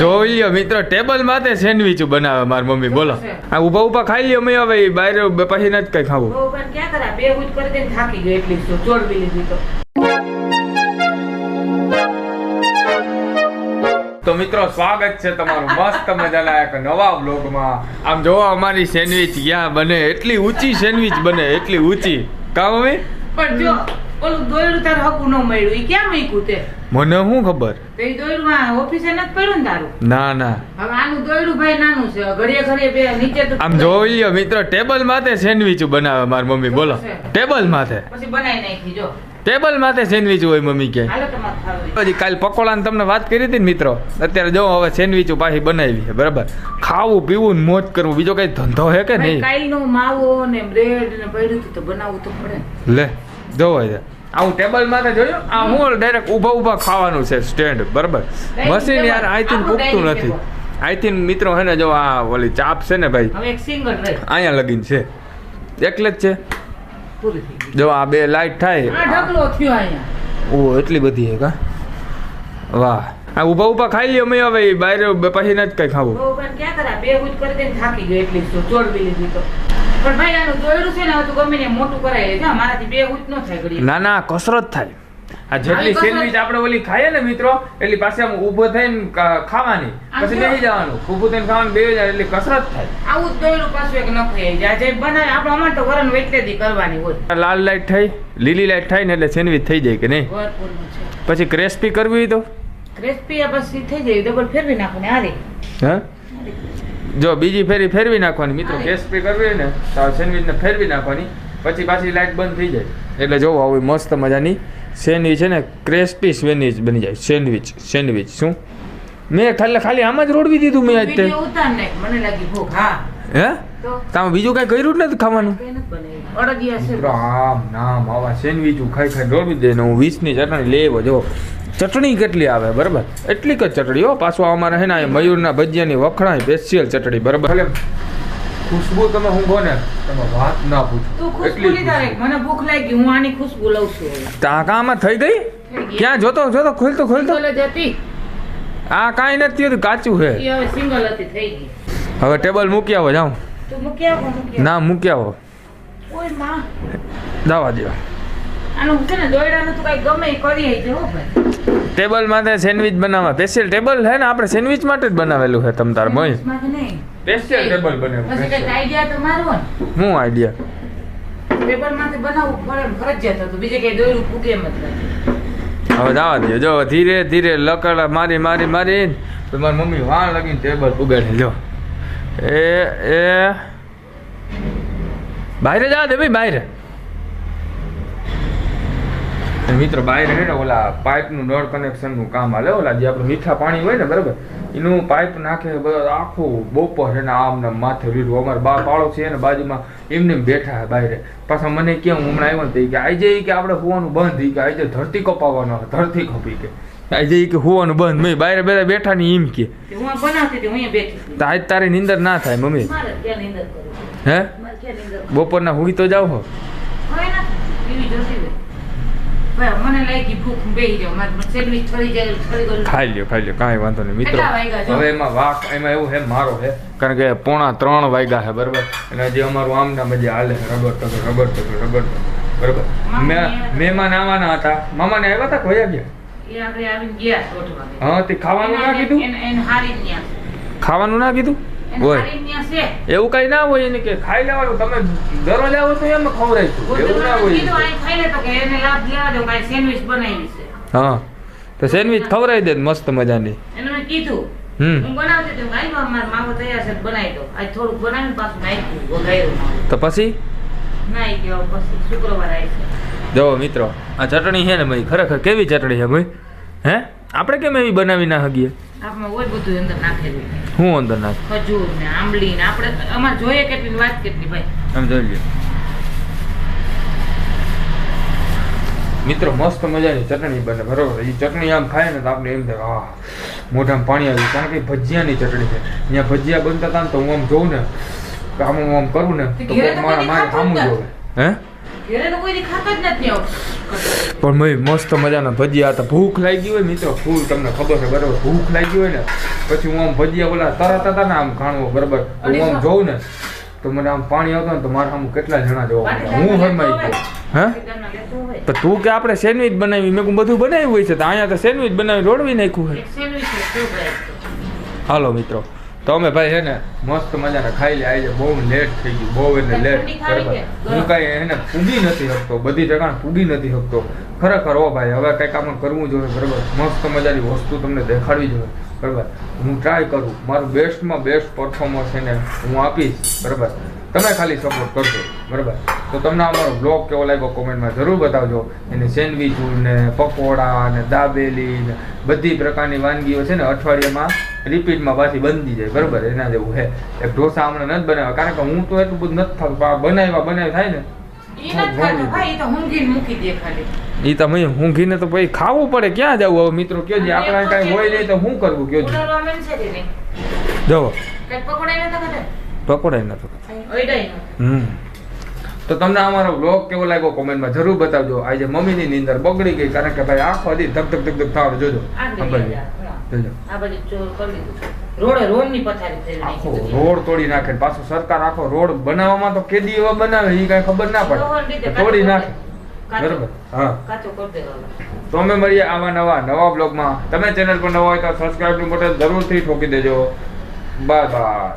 જોઈ લ્યો મિત્રો ટેબલ માથે સેન્ડવિચ બનાવે મારી મમ્મી. બોલો. આ ઊભા ઊભા ખાઈ લ્યો મેં હવે બહાર પછી નથી કઈ ખાવું. પણ ક્યાં કરા બે હુજ કરી દઈને થાકી ગયો એટલી તો. ચોડવી લીધી તો. તો મિત્રો સ્વાગત છે તમારું મસ્ત મજાના એક નવા બ્લોગમાં આમ જોવો અમારી સેન્ડવિચ ક્યાં બને? એટલી ઊંચી સેન્ડવિચ બને એટલી ઊંચી. કા મમ્મી? પણ જો ઓલું દોયડું તારું હકું ન મળ્યું. ઈ ક્યાં મૂક્યું તે? મને શું ખબર? તો ઈ દોયડું ઓફિસે નથી પડ્યું ને તારું? ના ના. હવે આનું દોયડું ભાઈ નાનું છે. ઘડીએ ઘડીએ બે નીચે તો આમ જોઈ મિત્ર મિત્રો ટેબલ માથે સેન્ડવિચ બનાવે માર મમ્મી. બોલો. ટેબલ માથે. પછી બનાવી નાખી જો. ટેબલ માથે સેન્ડવિચ હોય મમ્મી કે. પછી કાલ પકોડાની તમને વાત કરી હતી ને મિત્રો. અત્યારે જો હવે સેન્ડવિચ પાછી બનાવી છે બરાબર? ખાવું પીવું ને મોજ કરવું. બીજો કઈ ધંધો હે કે નહીં? કાલનો માવો ને બ્રેડ ને પડ્યું તો બનાવવું તો પડે. લે જોવા છે આવું ટેબલ માથે જોયું આ હું ડાયરેક્ટ ઊભા ઊભા ખાવાનું છે સ્ટેન્ડ બરાબર. મશીન યાર આઈ થિંક પૂકતું નથી. આઈ થિંક મિત્રો હે ને જો આ ઓલી ચાપ છે ને ભાઈ અહીંયા લગીન છે. એકલે જ છે. જો આ બે લાઈટ થાય. ઓ એટલી બધી હે? કા વાહ. આ ઊભા ઊભા ખાઈ લ્યો મેં હવે બહાર પછી નથી કઈ ખાવું. બે કરી થાકી ગયો એટલી તો. ચોડવી લીધી તો. પણ ભાઈ આનું દોયડું છે ને હવે તું ગમે ને મોટું કરાવી લેજે મારાથી બે હુજ ન થાય ઘડી ના ના કસરત થાય. આ જેટલી સેન્ડવિચ આપણે ઓલી ખાઈએ ને મિત્રો એટલી પાસે આમ ઊભો થઈને ખાવાની. પછી. બેસી જવાનું. ઊભું થઈને ખાવાનું જાય એટલે કસરત થાય. આવું દોયડું પાછું એક ન જાય. જે બનાવે આપણે અમારે તો વરણ એટલે કરવાની હોય. લાલ લાઈટ થઈ લીલી લાઈટ થાય ને એટલે સેન્ડવિચ થઈ જાય કે નહીં? પછી ક્રેસ્પી કરવી તો? ક્રેસ્પી પછી થઈ જાય ડબલ ફેરવી હા? જો બીજી ફેરી ફેરવી નાખવાની મિત્રો ગેસ ક્રેસ્પી કરવી હોય ને તો સેન્ડવિચને ફેરવી નાખવાની. પછી પાછી લાઈટ બંધ થઈ જાય. એટલે જોવો આવી મસ્ત મજાની સેન્ડવિચ છે ને ક્રેસ્પી સેન્ડવિચ બની જાય. સેન્ડવિચ સેન્ડવિચ શું? મેં ખાલી ખાલી આમ જ રોડવી દીધું મેં આજ તે. હા. હે? તો? તમે બીજું કઈ કર્યું જ નથી ખાવાનું? આમ નામ આવા સેન્ડવિચ ખાઈ ખાઈ રોડવી દે ને હું વીસની ચટણી લેવો જો ચટણી કેટલી આવે? બરાબર? એટલી જ ચટણી હો. પાછું આ અમારે હે ને મયુરના ભજીયાની વખણાય સ્પેશિયલ ચટણી બરાબર? ભલે. ખુશ્બુ તમે હું કહો ને તમે વાત ના તું પૂછો ખુશ્બુ એટલી મને ભૂખ લાગી હું આની ખુશ્બુ લઉં છું ટાંકામાં થઈ ગઈ? ક્યાં? જોતો જોતો ખોલતો ખોલતો. આ કાંઈ નથી થયું કાચું છે. હવે સિંગલ હતી થઈ ગઈ. હવે ટેબલ મૂકી આવો જાઉં. તું મૂકી આવો ના મૂકી આવો. ઓયમાં. દાવા. ટેબલ માથે સેન્ડવિચ બનાવવા. સ્પેશિયલ ટેબલ છે ને આપણે સેન્ડવિચ માટે જ બનાવેલું છે તમ તાર મય. માં કે નહીં. સ્પેશિયલ ટેબલ બનાવ્યું આઈડિયા શું આઈડિયા ટેબલમાંથી બનાવવું પડે ફરજિયાત હતું. બીજે કઈ દોયડું ફૂકે એમ હવે જવા દે જો ધીરે ધીરે લકડા મારી મારી મારી તો મારી મમ્મી વાળ લગીને ટેબલ ઉગાડી લો એ એ. બહાર જવા દે ભાઈ બહાર. મિત્રો બહાર હે ને ઓલા પાઇપનું નળ કનેક્શનનું કામ હાલે ઓલા જે આપણે મીઠા પાણી હોય ને બરાબર? એનું પાઇપ નાખે આખું બપોર એના આમ ને માથે રીડું અમારે બા પાળો છે ને બાજુમાં એમને એમ બેઠા હે બહાર પાછા મને કેમ હમણાં આવ્યો ને કે આજે કે આપણે હોવાનું બંધ. કે આજે ધરતી કપાવવાનો ધરતી કપી કે. આજે કે હોવાનું બંધ. મેં બહાર બેઠા બેઠા ને એમ કે. આજ તારી નીંદર ના થાય મમ્મી. હે? બપોરના હુઈ તો જાવ હો. ખાઈ લ્યો ખાઈ લ્યો કાંઈ વાંધો નહીં. મિત્રો છે? હવે એમાં વાક એમાં એવું હે મારો હે કારણ કે પોણા ત્રણ વાગ્યા હે બરાબર? અને જે અમારું આમ ના મજા હાલે રબર ટગર રબર ટગર રબર બરાબર? મેં? મહેમાન આવવાના હતા. મામાને આવ્યા હતા ખોયા ગયા? હા તે ખાવાનું ના કીધું. ખાવાનું ના કીધું? હોય. એવું કઈ ના હોય એને કે ખાઈ લેવાનું તમે દરરોજ આવો તો એમ ખવડાવીશું એવું ના હોય હા. તો સેન્ડવિચ ખવડાવી દે મસ્ત મજાની. એને કીધું તો પાછું? જો મિત્રો આ ચટણી છે ને ભાઈ ખરેખર કેવી ચટણી છે ભાઈ? હે? આપણે કેમ એવી બનાવી ના હગીએ આમાં હોય બધું અંદર નાખેલું. હું અંદર નાખ? ખજૂર ને આંબલી ને આપણે અમાર જોઈએ કેટલી વાત કેટલી ભાઈ. આમ જોઈ લ્યો. મિત્રો મસ્ત મજાની ચટણી બને બરોબર? એ ચટણી આમ ખાય ને તો આપણે એમ થાય આ મોઢામાં પાણી આવી કારણ કે ભજીયાની ચટણી છે. ત્યાં ભજીયા બનતા હતા ને તો હું આમ જોઉં ને આમ આમ કરું ને તો મારા મારે સામું જોવે. હે? ઘરે તો કોઈ ખાતો જ નથી. પણ મેં મસ્ત મજાના ભજીયા હતા. ભૂખ લાગી હોય મિત્રો ફૂલ તમને ખબર છે બરાબર. ભૂખ લાગી હોય ને પછી હું આમ ભજીયા ઓલા તરત હતા ને આમ ખાણવો બરાબર. હું આમ જોઉં ને તો મને આમ પાણી આવતો ને તો મારા આમ કેટલા જણા જોવા. હું હરમાઈ ગયો. હા? હોય. તો તું કે આપણે સેન્ડવિચ બનાવી? મેં બધું બનાવ્યું હોય છે. તો અહીંયા તો સેન્ડવિચ બનાવી રોડવી નાખ્યું તો. હાલો મિત્રો. તો અમે ભાઈ છે ને મસ્ત મજાના ખાઈ લે આજે બહુ લેટ થઈ ગયું બહુ એટલે લેટ બરાબર. હું કાંઈ એને પૂગી નથી શકતો બધી જગ્યા પૂગી નથી શકતો ખરેખર હો ભાઈ હવે કંઈક આમાં કરવું જોઈએ બરાબર. મસ્ત મજાની વસ્તુ તમને દેખાડવી જોઈએ બરાબર. હું ટ્રાય કરું. મારું બેસ્ટમાં બેસ્ટ પરફોર્મન્સ એને હું આપીશ બરાબર. તમે ખાલી સપોર્ટ કરજો બરાબર? તો તમને અમારો બ્લોગ કેવો લાગ્યો કોમેન્ટમાં જરૂર બતાવજો. એને સેન્ડવીચો ને પકોડા ને દાબેલી ને બધી પ્રકારની વાનગીઓ છે ને અઠવાડિયામાં રિપીટમાં પાછી બનતી જાય બરાબર? એના જેવું છે. એક ઢોસા હમણાં નથી બનાવ્યા કારણ કે હું તો એટલું બધું નથી થતું બનાવ્યા બનાવ્યા થાય ને. ઈ તો મેં ઊંઘીને તો ભાઈ ખાવું પડે ક્યાં જવું? હવે મિત્રો કયો જે આપણે કાંઈ હોય નહીં તો શું કરવું કયો ઉનાળો પકોડાય નતો હમ. તો તમને અમારો બ્લોગ કેવો લાગ્યો કોમેન્ટમાં જરૂર બતાવજો. આજે મમ્મીની નીંદર બગડી ગઈ કારણ કે ભાઈ આખો દી ધક ધક ધક ધક થાવ જોજો. રોડે આખો તોડી નાખે પાછું સરકાર આખો રોડ બનાવવામાં તો કેદી એવા બનાવે એ કઈ ખબર ના પડે. તોડી નાખે. બરોબર હા. તો અમે મળીએ આવા નવા નવા બ્લોગમાં તમે ચેનલ પર નવા હોય તો સબસ્ક્રાઇબનું બટન જરૂરથી ઠોકી દેજો. Bye bye